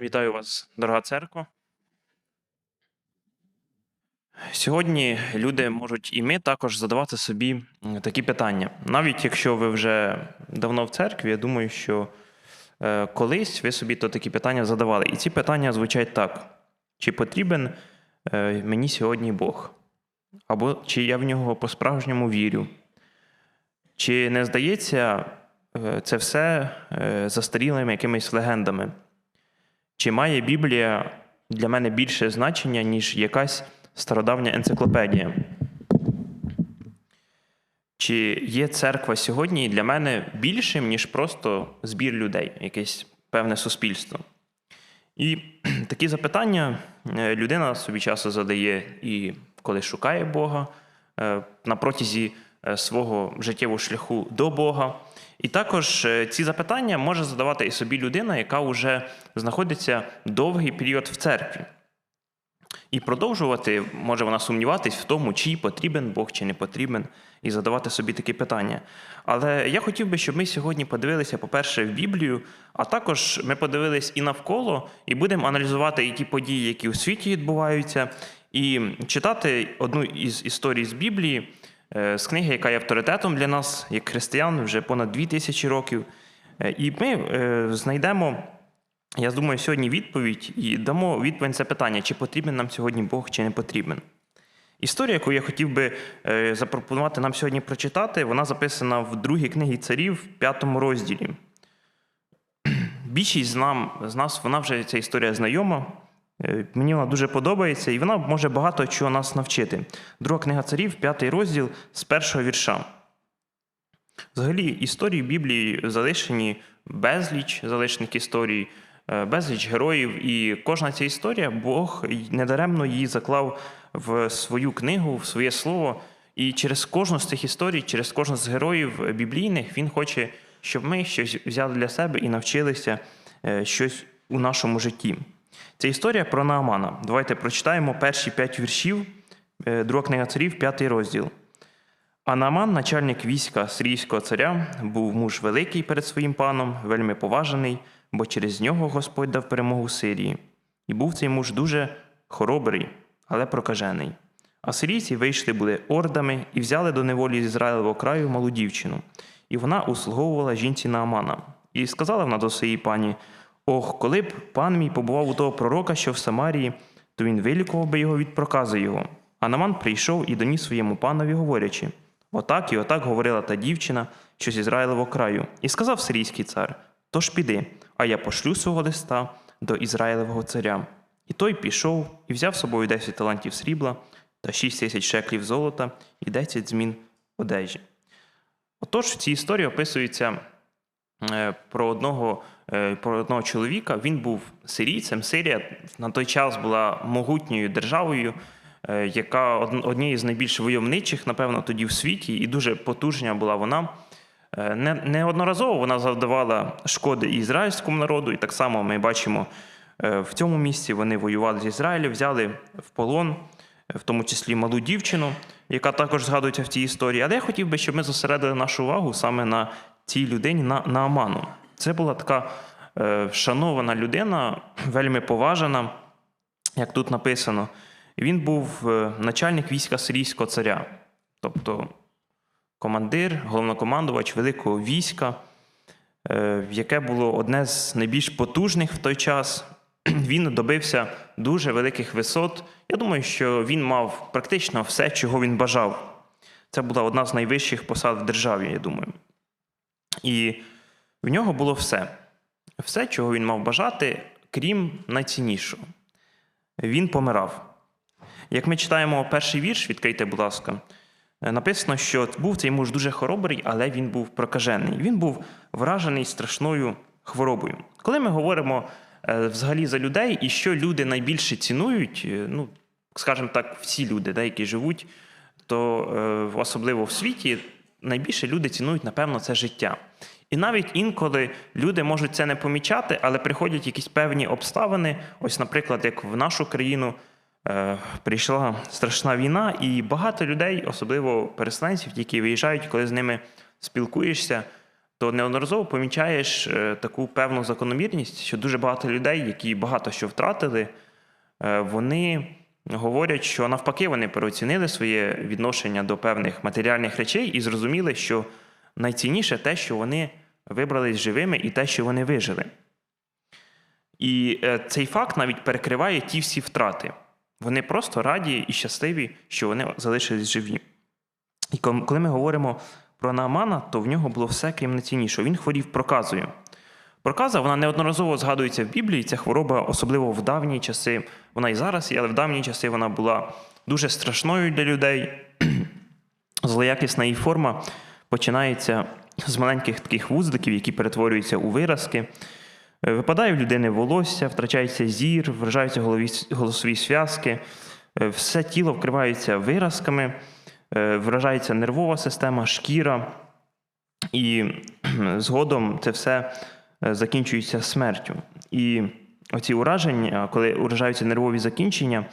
Вітаю вас, дорога церква. Сьогодні люди можуть і ми також задавати собі такі питання. Навіть якщо ви вже давно в церкві, я думаю, що е, колись ви собі то такі питання задавали. І ці питання звучать так: чи потрібен е, мені сьогодні Бог? Або чи я в нього по-справжньому вірю? Чи не здається е, це все застарілими якимись легендами? Чи має Біблія для мене більше значення, ніж якась стародавня енциклопедія? Чи є церква сьогодні для мене більшим, ніж просто збір людей, якесь певне суспільство? І такі запитання е, людина собі часу задає і коли шукає Бога е, на протязі е, свого життєвого шляху до Бога. І також е, ці запитання може задавати і собі людина, яка вже знаходиться довгий період в церкві. І продовжувати може вона сумніватись в тому, чи потрібен Бог, чи не потрібен, і задавати собі такі питання. Але я хотів би, щоб ми сьогодні подивилися, по-перше, в Біблію, а також ми подивились і навколо, і будемо аналізувати і ті події, які у світі відбуваються, і читати одну із історій з Біблії, з книги, яка є авторитетом для нас, як християн, вже понад дві тисячі років. Е, І ми е, знайдемо. Я думаю, сьогодні відповідь і дамо відповідь на це питання, чи потрібен нам сьогодні Бог, чи не потрібен. Історія, яку я хотів би е, запропонувати нам сьогодні прочитати, вона записана в другій книгі царів, в п'ятому розділі. Більшість з, нам, з нас, вона вже ця історія знайома. Е, Мені вона дуже подобається, і вона може багато чого нас навчити. Друга книга царів, п'ятий розділ з першого вірша. Взагалі, історії Біблії залишені безліч залишених історій, е, безліч героїв, і кожна ця історія Бог недаремно її заклав в свою книгу, в своє слово. І через кожну з цих історій, через кожну з героїв біблійних, він хоче, щоб ми щось взяли для себе і навчилися е, щось у нашому житті. Це історія про Наамана. Давайте прочитаємо перші п'ять віршів, е, друга книга царів, п'ятий розділ. А Нааман, начальник війська сирійського царя, був муж великий перед своїм паном, вельми поважений, бо через нього Господь дав перемогу Сирії. І був цей муж дуже хоробрий, але прокажений. А сирійці вийшли були ордами і взяли до неволі з Ізраїлевого краю малу дівчину, і вона услуговувала жінці Наамана. І сказала вона до своєї пані: Ох, коли б пан мій побував у того пророка, що в Самарії, то він вилікував би його від проказу його. А Наман прийшов і доніс своєму панові, говорячи: Отак і отак говорила та дівчина, що з Ізраїлевого краю, і сказав сирійський цар: Тож піди, а я пошлю свого листа до Ізраїлевого царя. І той пішов і взяв з собою 10 талантів срібла та 6 тисяч шеклів золота і 10 змін одежі. Отож, в цій історії описується про одного, е, про одного чоловіка. Він був сирійцем. Сирія на той час була могутньою державою, е, яка однією з найбільш войовничих, напевно, тоді в світі, і дуже потужна була вона. Е, Неодноразово вона завдавала шкоди ізраїльському народу, і так само ми бачимо е, в цьому місці вони воювали з Ізраїлем, взяли в полон, е, в тому числі малу дівчину, яка також згадується в цій історії. Але я хотів би, щоб ми зосередили нашу увагу саме на цій людині, на, на Аману. Це була така е, шанована людина, вельми поважена, як тут написано. Він був е, начальник війська сирійського царя, тобто командир, головнокомандувач великого війська, е, яке було одне з найбільш потужних в той час. Він добився дуже великих висот. Я думаю, що він мав практично все, чого він бажав. Це була одна з найвищих посад в державі, я думаю. І в нього було все. Все, чого він мав бажати, крім найціннішого. Він помирав. Як ми читаємо перший вірш, відкрийте, будь ласка, е, написано, що був цей муж дуже хоробрий, але він був прокажений. Він був вражений страшною хворобою. Коли ми говоримо е, взагалі за людей і що люди найбільше цінують, е, ну, скажімо так, всі люди, да, які живуть, то особливо в світі, найбільше люди цінують, напевно, це життя. І навіть інколи люди можуть це не помічати, але приходять якісь певні обставини. Ось, наприклад, як в нашу країну е, прийшла страшна війна, і багато людей, особливо переселенців, які виїжджають, коли з ними спілкуєшся, то неодноразово помічаєш е, таку певну закономірність, що дуже багато людей, які багато що втратили, е, вони говорять, що навпаки вони переоцінили своє відношення до певних матеріальних речей і зрозуміли, що найцінніше те, що вони вибрались живими, і те, що вони вижили. І е, цей факт навіть перекриває ті всі втрати. Вони просто раді і щасливі, що вони залишились живі. І коли ми говоримо про Наамана, то в нього було все крім найціннішого. Він хворів проказою. Проказа вона неодноразово згадується в Біблії. Ця хвороба, особливо в давні часи. Вона і зараз є, але в давні часи вона була дуже страшною для людей. Злоякісна її форма починається з маленьких таких вуздиків, які перетворюються у виразки. Е, Випадає в людини волосся, втрачається зір, вражаються голосові зв'язки, е, все тіло вкривається виразками, е, вражається нервова система, шкіра, і згодом це все е, закінчується смертю. І оці ураження, коли уражаються нервові закінчення,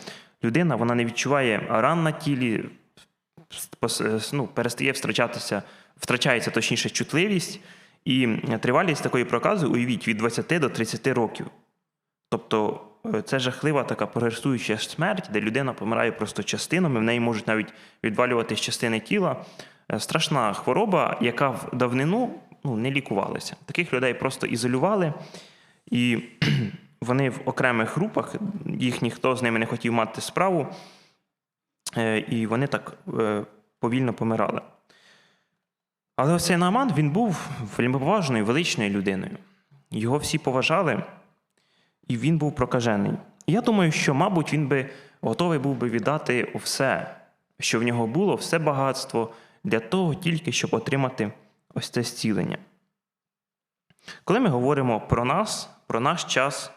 людина вона не відчуває ран на тілі, ну, перестає втрачатися, втрачається точніше чутливість, і тривалість такої прокази, уявіть, від 20 до 30 років. Тобто е, це жахлива така прогресуюча смерть, де людина помирає просто частинами, в неї можуть навіть відвалюватись частини тіла. Е, Страшна хвороба, яка в давнину ну, не лікувалася. Таких людей просто ізолювали, і вони в окремих групах, їх ніхто з ними не хотів мати справу, е, і вони так е, повільно помирали. Але цей Нааман, він був поважною, величною людиною. Його всі поважали, і він був прокажений. І я думаю, що, мабуть, він би готовий був би віддати все, що в нього було, все багатство для того, тільки щоб отримати ось це зцілення. Коли ми говоримо про нас, про наш час,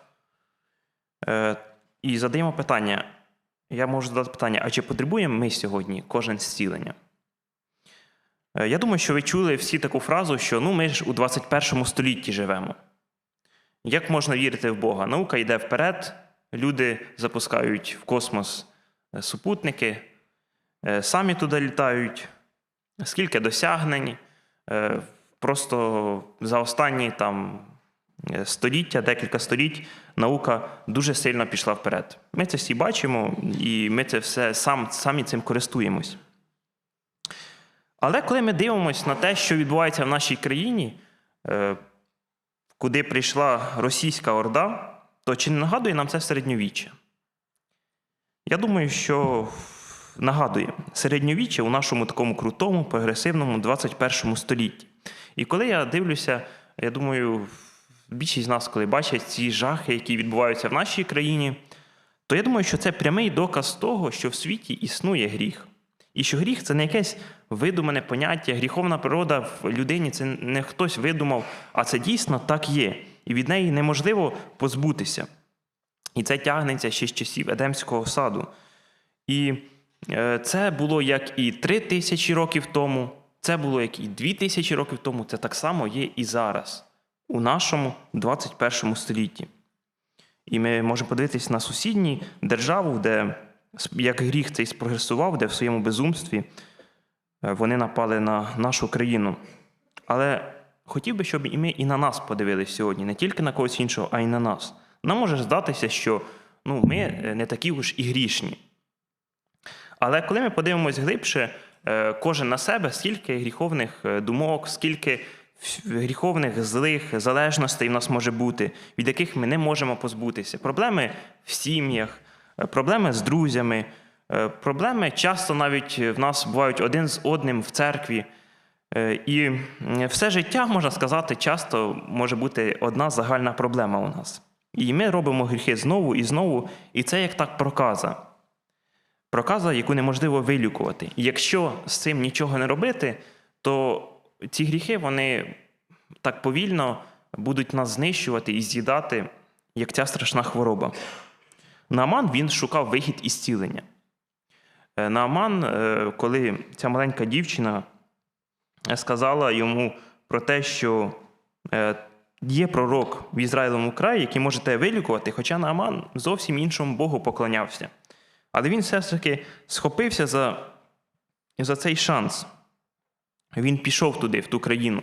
е, і задаємо питання, я можу задати питання: а чи потребуємо ми сьогодні кожен зцілення? Е, Я думаю, що ви чули всі таку фразу, що ну ми ж у 21 столітті живемо. Як можна вірити в Бога? Наука йде вперед, люди запускають в космос е, супутники, е, самі туди літають. Скільки досягнень? Е, Просто за останні там е, століття, декілька століть, наука дуже сильно пішла вперед. Ми це всі бачимо, і ми це все сам, самі цим користуємось. Але коли ми дивимося на те, що відбувається в нашій країні, е, куди прийшла російська орда, то чи не нагадує нам це середньовіччя? Я думаю, що нагадує середньовіччя у нашому такому крутому, прогресивному 21 столітті. І коли я дивлюся, я думаю, більшість з нас, коли бачать ці жахи, які відбуваються в нашій країні, то я думаю, що це прямий доказ того, що в світі існує гріх. І що гріх це не якесь видумане поняття, гріховна природа в людині це не хтось видумав, а це дійсно так є. І від неї неможливо позбутися. І це тягнеться ще з часів Едемського саду. І це було як і три тисячі років тому, це було як і дві тисячі років тому, це так само є і зараз, у нашому 21 столітті. І ми можемо подивитися на сусідню державу, де як гріх цей спрогресував, де в своєму безумстві е, вони напали на нашу країну. Але хотів би, щоб і ми і на нас подивилися сьогодні, не тільки на когось іншого, а й на нас. Нам може здатися, що ну, ми е, не такі уж і грішні. Але коли ми подивимось глибше, е, кожен на себе, скільки гріховних е, думок, скільки гріховних злих залежностей в нас може бути, від яких ми не можемо позбутися. Проблеми в сім'ях, е, проблеми з друзями, проблеми часто навіть в нас бувають один з одним в церкві. І все життя, можна сказати, часто може бути одна загальна проблема у нас. І ми робимо гріхи знову і знову, і це як так проказа. Проказа, яку неможливо вилікувати. Якщо з цим нічого не робити, то ці гріхи вони так повільно будуть нас знищувати і з'їдати, як ця страшна хвороба. Нааман він шукав вихід із цілення. Е, Нааман, е, коли ця маленька дівчина сказала йому про те, що е, є пророк в Ізраїлевому краї, який може тебе вилікувати, хоча Нааман зовсім іншому Богу поклонявся. Але він все ж таки схопився за, за цей шанс. Він пішов туди, в ту країну.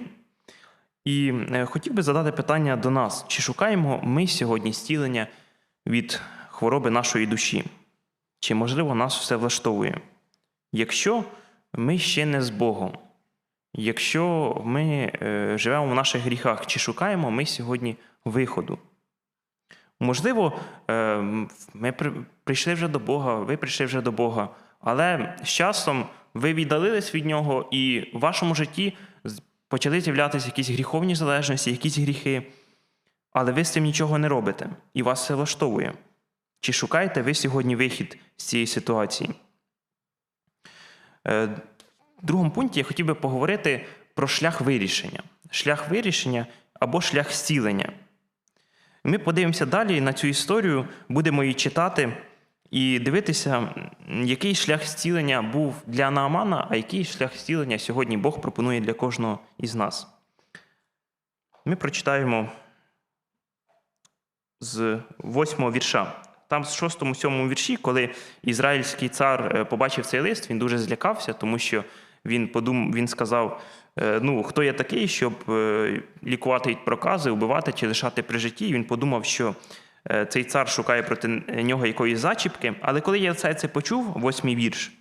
І е, хотів би задати питання до нас: чи шукаємо ми сьогодні зцілення від хвороби нашої душі? Чи можливо нас все влаштовує? Якщо ми ще не з Богом, якщо ми е, живемо в наших гріхах, чи шукаємо ми сьогодні виходу? Можливо, е, ми прийшли вже до Бога, ви прийшли вже до Бога, але з часом ви віддалились від нього, і в вашому житті почали з'являтися якісь гріховні залежності, якісь гріхи, але ви з цим нічого не робите, і вас це влаштовує. Чи шукаєте ви сьогодні вихід з цієї ситуації? Е, В другому пункті я хотів би поговорити про шлях вирішення. Шлях вирішення або шлях зцілення. Ми подивимося далі на цю історію, будемо її читати і дивитися, який шлях зцілення був для Наамана, а який шлях зцілення сьогодні Бог пропонує для кожного із нас. Ми прочитаємо з восьмого вірша. Там, з шостому, сьомому вірші, коли ізраїльський цар е, побачив цей лист, він дуже злякався, тому що він подум... він сказав: ну, хто я такий, щоб е, лікувати прокази, вбивати чи лишати при житті. І він подумав, що е, цей цар шукає проти нього якоїсь зачіпки. Але коли Єлисей це почув, восьмий вірш,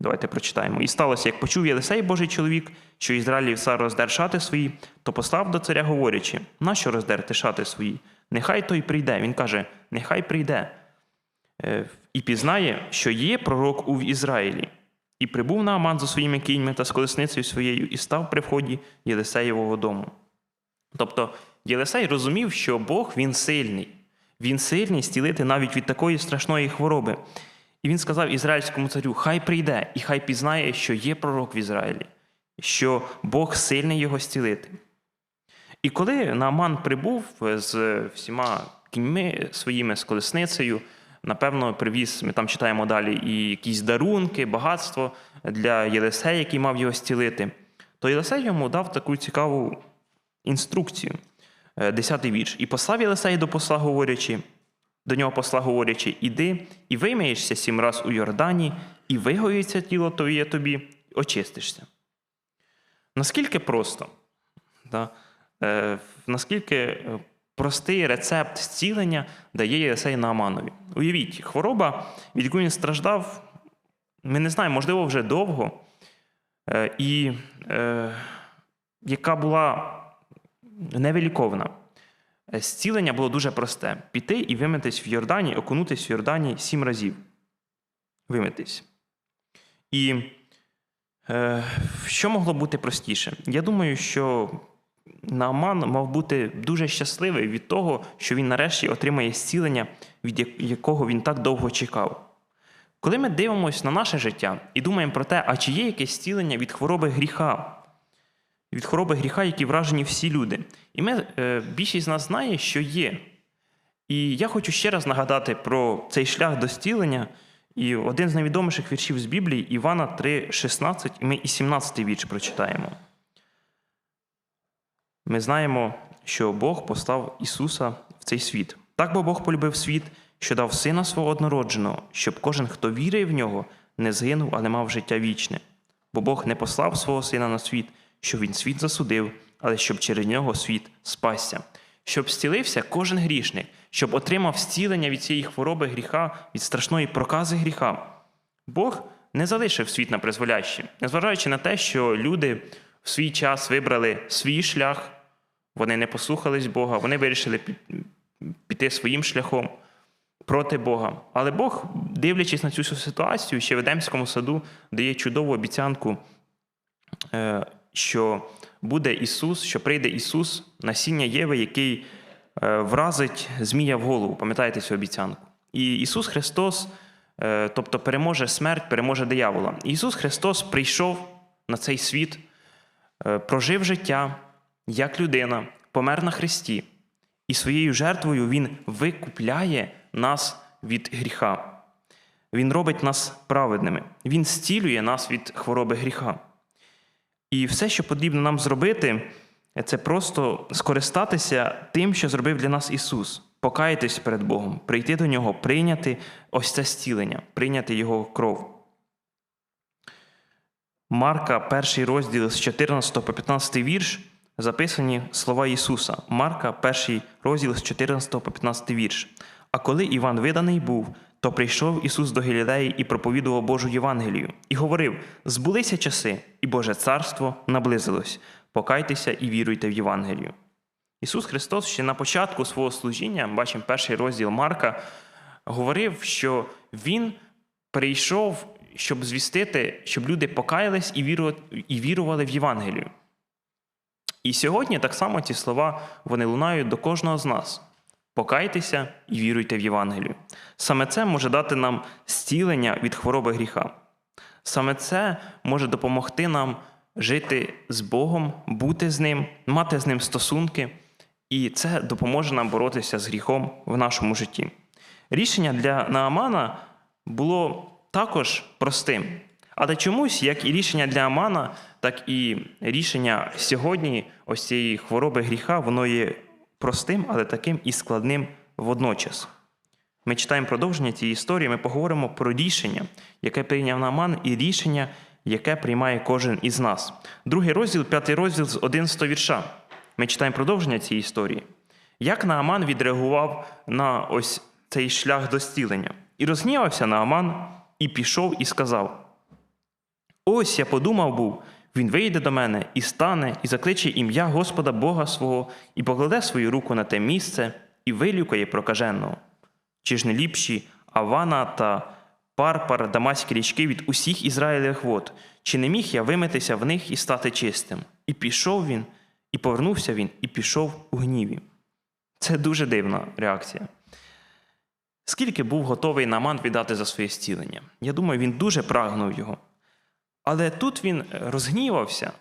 давайте прочитаємо. І сталося, як почув Єлисей, Божий чоловік, що Ізраїлів цар роздер шати свої, то послав до царя, говорячи: нащо роздерти шати свої? Нехай той прийде. Він каже: нехай прийде. Е, І пізнає, що є пророк у Ізраїлі. І прибув Нааман за своїми кіньми та з колесницею своєю, і став при вході Єлисеєвого дому. Тобто Єлисей розумів, що Бог він сильний. Він сильний стілити навіть від такої страшної хвороби. І він сказав ізраїльському царю: Хай прийде, і хай пізнає, що є пророк в Ізраїлі, що Бог сильний його стілити. І коли Нааман прибув з всіма кіньми своїми, з колесницею, напевно, привіз, ми там читаємо далі, і якісь дарунки, багатство для Єлисея, який мав його стілити, то Єлисей йому дав таку цікаву інструкцію. Е, Десятий вірш. І послав Єлисей до посла, говорячи, до нього посла говорячи, іди і вимієшся сім раз у Йордані, і вигоюється тіло твоє тобі, очистишся. Наскільки просто? Да? Е, наскільки е, простий рецепт зцілення дає Єлисей Нааманові. Уявіть, хвороба, від якої він страждав, ми не знаємо, можливо, вже довго, е, і е, яка була невиліковна. Е, Зцілення було дуже просте: піти і вимитись в Йордані, окунутись в Йордані сім разів. Вимитись. І е, що могло бути простіше? Я думаю, що Нааман мав бути дуже щасливий від того, що він нарешті отримає зцілення, від якого він так довго чекав. Коли ми дивимося на наше життя і думаємо про те, а чи є якесь зцілення від хвороби гріха, від хвороби гріха, які вражені всі люди. І ми, е, більшість з нас знає, що є. І я хочу ще раз нагадати про цей шлях до зцілення. І один з найвідоміших віршів з Біблії Івана 3,16, і ми і 17 вірш прочитаємо. Ми знаємо, що Бог послав Ісуса в цей світ. Так бо Бог полюбив світ, що дав Сина свого однородженого, щоб кожен, хто вірує в нього, не згинув, але мав життя вічне. Бо Бог не послав свого Сина на світ, щоб він світ засудив, але щоб через нього світ спасся, щоб зцілився кожен грішник, щоб отримав зцілення від цієї хвороби гріха, від страшної прокази гріха. Бог не залишив світ на призволяще, незважаючи на те, що люди в свій час вибрали свій шлях, вони не послухались Бога, вони вирішили піти своїм шляхом проти Бога. Але Бог, дивлячись на цю ситуацію, ще в Едемському саду дає чудову обіцянку, е, що буде Ісус, що прийде Ісус, насіння Єви, який е, вразить Змія в голову. Пам'ятаєте цю обіцянку? І Ісус Христос, е, тобто переможе смерть, переможе диявола. Ісус Христос прийшов на цей світ, прожив життя як людина, помер на Христі, і своєю жертвою Він викупляє нас від гріха. Він робить нас праведними, Він зцілює нас від хвороби гріха. І все, що потрібно нам зробити, це просто скористатися тим, що зробив для нас Ісус, покаятись перед Богом, прийти до Нього, прийняти ось це зцілення, прийняти Його кров. Марка, перший розділ з 14 по 15 вірш, записані слова Ісуса, Марка, перший розділ з 14 по 15 вірш. А коли Іван виданий був, то прийшов Ісус до Галілеї і проповідував Божу Євангелію, і говорив: збулися часи, і Боже царство наблизилось. Покайтеся і віруйте в Євангелію. Ісус Христос ще на початку свого служіння, бачимо перший розділ Марка, говорив, що Він прийшов, щоб звістити, щоб люди покаялись і вірували, в Євангелію. І сьогодні так само ці слова вони лунають до кожного з нас. Покайтеся і віруйте в Євангелію. Саме це може дати нам зцілення від хвороби гріха. Саме це може допомогти нам жити з Богом, бути з Ним, мати з Ним стосунки, і це допоможе нам боротися з гріхом в нашому житті. Рішення для Наамана було також простим. Але чомусь, як і рішення для Амана, так і рішення сьогодні ось цієї хвороби гріха, воно є простим, але таким і складним водночас. Ми читаємо продовження цієї історії, ми поговоримо про рішення, яке прийняв Нааман, і рішення, яке приймає кожен із нас. Другий розділ, п'ятий розділ з 11 вірша. Ми читаємо продовження цієї історії. Як Нааман відреагував на ось цей шлях до зцілення? І розгнівався Нааман, і пішов, і сказав: Ось я подумав був, він вийде до мене і стане, і закличе ім'я Господа Бога свого, і покладе свою руку на те місце, і вилюкає прокаженого. Чи ж не ліпші Авана та Парпар, дамаські річки від усіх Ізраїлевих вод? Чи не міг я вимитися в них і стати чистим? І пішов він, і повернувся він, і пішов у гніві. Це дуже дивна реакція. Скільки був готовий Наман віддати за своє зцілення? Я думаю, він дуже прагнув його. Але тут він розгнівався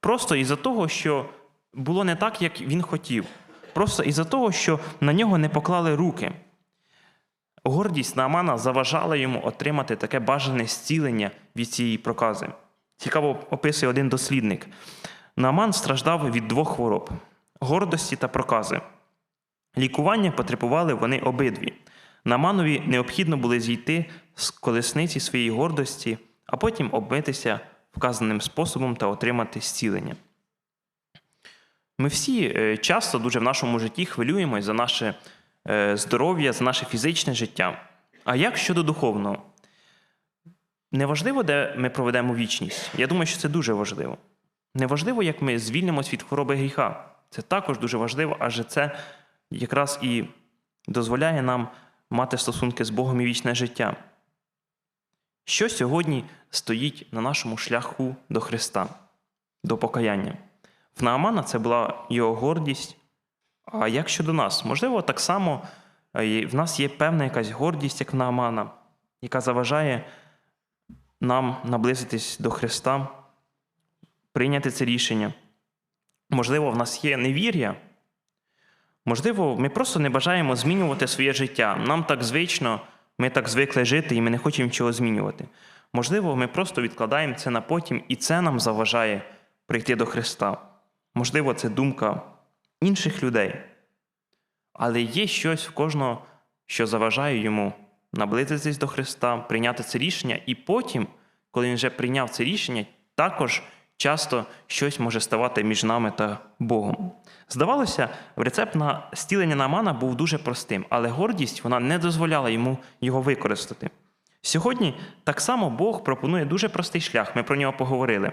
просто із-за того, що було не так, як він хотів. Просто із-за того, що на нього не поклали руки. Гордість Наамана заважала йому отримати таке бажане зцілення від цієї прокази. Цікаво описує один дослідник. Нааман страждав від двох хвороб гордості та прокази. Лікування потребували вони обидві. Наманові необхідно було зійти з колесниці своєї гордості, а потім обмитися вказаним способом та отримати зцілення. Ми всі е, часто дуже в нашому житті хвилюємось за наше е, здоров'я, за наше фізичне життя. А як щодо духовного? Неважливо, де ми проведемо вічність. Я думаю, що це дуже важливо. Неважливо, як ми звільнимось від хвороби гріха. Це також дуже важливо, адже це якраз і дозволяє нам мати стосунки з Богом і вічне життя. Що сьогодні стоїть на нашому шляху до Христа, до покаяння? В Наамана це була його гордість. А як щодо нас? Можливо, так само е, в нас є певна якась гордість, як в Наамана, яка заважає нам наблизитись до Христа, прийняти це рішення. Можливо, в нас є невір'я. Можливо, ми просто не бажаємо змінювати своє життя. Нам так звично, ми так звикли жити, і ми не хочемо чого змінювати. Можливо, ми просто відкладаємо це на потім, і це нам заважає прийти до Христа. Можливо, це думка інших людей. Але є щось в кожного, що заважає йому наблизитись до Христа, прийняти це рішення, і потім, коли він вже прийняв це рішення, також часто щось може ставати між нами та Богом. Здавалося, рецепт на стілення Намана був дуже простим, але гордість вона не дозволяла йому його використати. Сьогодні так само Бог пропонує дуже простий шлях, ми про нього поговорили.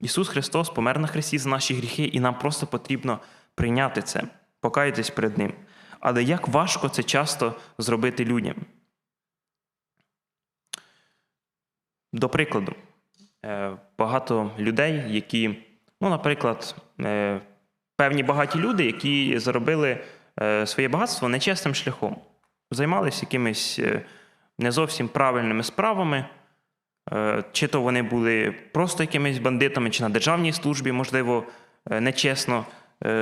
Ісус Христос помер на хресті за наші гріхи, і нам просто потрібно прийняти це, покаятись перед Ним. Але як важко це часто зробити людям. До прикладу, багато людей, які, ну, наприклад, е, певні багаті люди, які заробили е, своє багатство нечесним шляхом, займалися якимись не зовсім правильними справами, чи то вони були просто якимись бандитами, чи на державній службі, можливо, нечесно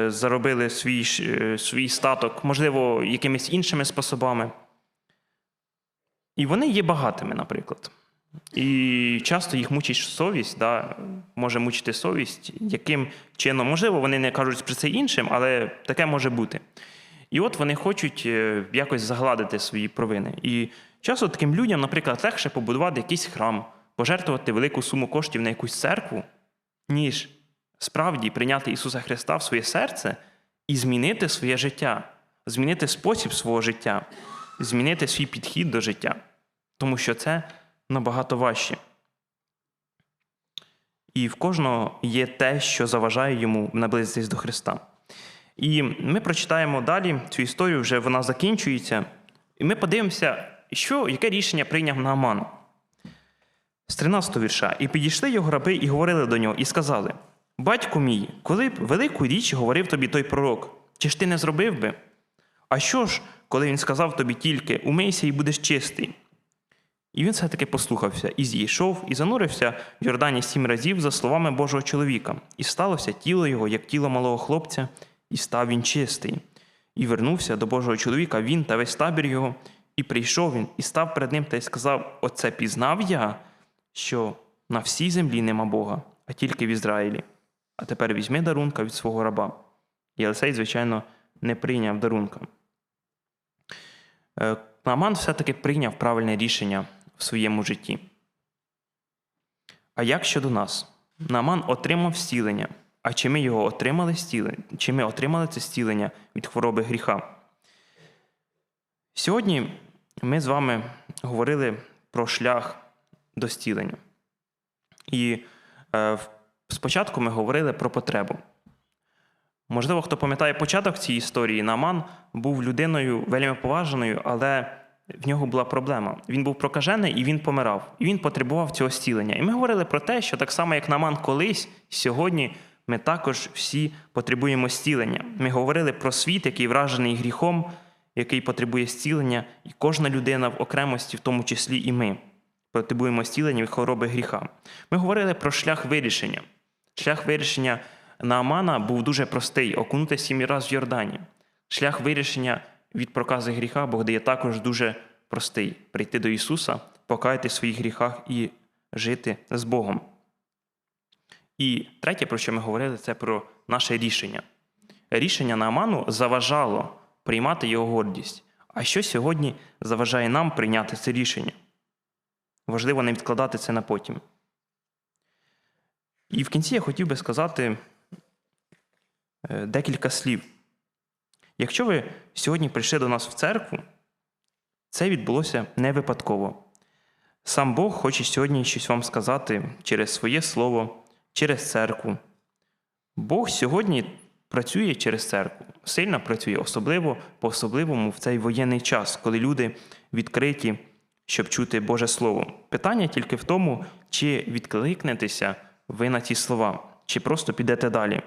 заробили свій, свій статок, можливо, якимись іншими способами. І вони є багатими, наприклад. І часто їх мучить совість, да, може мучити совість, яким чином, можливо, вони не кажуть про це іншим, але таке може бути. І от вони хочуть е, якось загладити свої провини. І часто таким людям, наприклад, легше побудувати якийсь храм, пожертвувати велику суму коштів на якусь церкву, ніж справді прийняти Ісуса Христа в своє серце і змінити своє життя, змінити спосіб свого життя, змінити свій підхід до життя, тому що це набагато важче. І в кожного є те, що заважає йому наблизитись до Христа. І ми прочитаємо далі цю історію, вже вона закінчується, і ми подивимося, що, яке рішення прийняв Нааман. З 13 вірша. І підійшли його раби і говорили до нього, і сказали: Батько мій, коли б велику річ говорив тобі той пророк, чи ж ти не зробив би? А що ж, коли він сказав тобі тільки умийся і будеш чистий? І він все-таки послухався, і зійшов, і занурився в Йордані сім разів за словами Божого чоловіка, і сталося тіло його, як тіло малого хлопця, і став він чистий. І вернувся до Божого чоловіка він та весь табір його, і прийшов він, і став перед ним та й сказав: Оце пізнав я, що на всій землі нема Бога, а тільки в Ізраїлі. А тепер візьми дарунка від свого раба. Єлисей, звичайно, не прийняв дарунка. Е, Нааман все-таки прийняв правильне рішення в своєму житті. А як щодо нас? Нааман отримав зцілення. А чи ми його отримали зцілення? Чи ми отримали це зцілення від хвороби гріха? Сьогодні ми з вами говорили про шлях до зцілення. І е, спочатку ми говорили про потребу. Можливо, хто пам'ятає початок цієї історії, Наман був людиною вельми поваженою, але в нього була проблема. Він був прокажений і він помирав, і він потребував цього зцілення. І ми говорили про те, що так само, як Наман колись, сьогодні ми також всі потребуємо зцілення. Ми говорили про світ, який вражений гріхом, який потребує зцілення, і кожна людина в окремості, в тому числі і ми, потребуємо зцілення від хвороби гріха. Ми говорили про шлях вирішення. Шлях вирішення Наамана був дуже простий окунути сім раз в Йордані. Шлях вирішення від прокази гріха Бог дає також дуже простий: прийти до Ісуса, покаяти в своїх гріхах і жити з Богом. І третє, про що ми говорили, це про наше рішення. Рішення Нааману заважало приймати його гордість. А що сьогодні заважає нам прийняти це рішення? Важливо не відкладати це на потім. І в кінці я хотів би сказати е, декілька слів. Якщо ви сьогодні прийшли до нас в церкву, це відбулося не випадково. Сам Бог хоче сьогодні щось вам сказати через своє слово, через церкву. Бог сьогодні працює через церкву, сильно працює, особливо по-особливому в цей воєнний час, коли люди відкриті, щоб чути Боже Слово. Питання тільки в тому, чи відкликнетеся ви на ті слова, чи просто підете далі.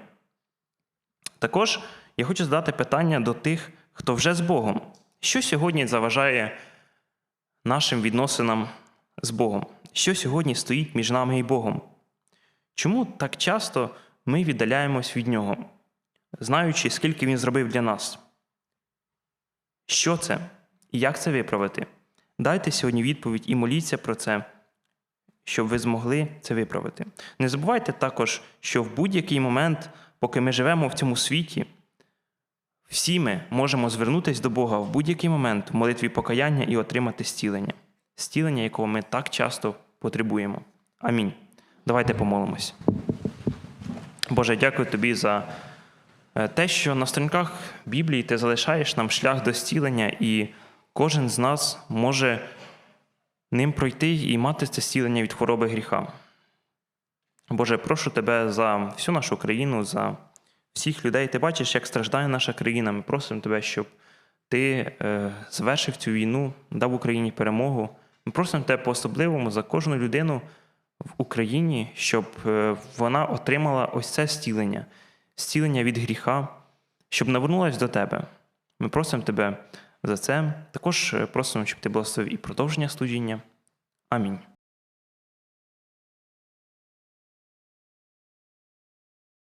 Також я хочу задати питання до тих, хто вже з Богом. Що сьогодні заважає нашим відносинам з Богом? Що сьогодні стоїть між нами і Богом? Чому так часто ми віддаляємось від Нього, знаючи, скільки Він зробив для нас? Що це і як це виправити? Дайте сьогодні відповідь і моліться про це, щоб ви змогли це виправити. Не забувайте також, що в будь-який момент, поки ми живемо в цьому світі, всі ми можемо звернутися до Бога в будь-який момент в молитві покаяння і отримати зцілення, зцілення, якого ми так часто потребуємо. Амінь. Давайте помолимось. Боже, дякую тобі за е, те, що на сторінках Біблії ти залишаєш нам шлях до зцілення, і кожен з нас може ним пройти і мати це зцілення від хвороби гріха. Боже, прошу тебе за всю нашу країну, за всіх людей. Ти бачиш, як страждає наша країна. Ми просимо тебе, щоб ти е, завершив цю війну, дав Україні перемогу. Ми просимо тебе по-особливому за кожну людину в Україні, щоб е, вона отримала ось це зцілення, зцілення від гріха, щоб навернулась до тебе. Ми просимо тебе за це. Також е, просимо, щоб ти благословив і продовження служіння. Амінь.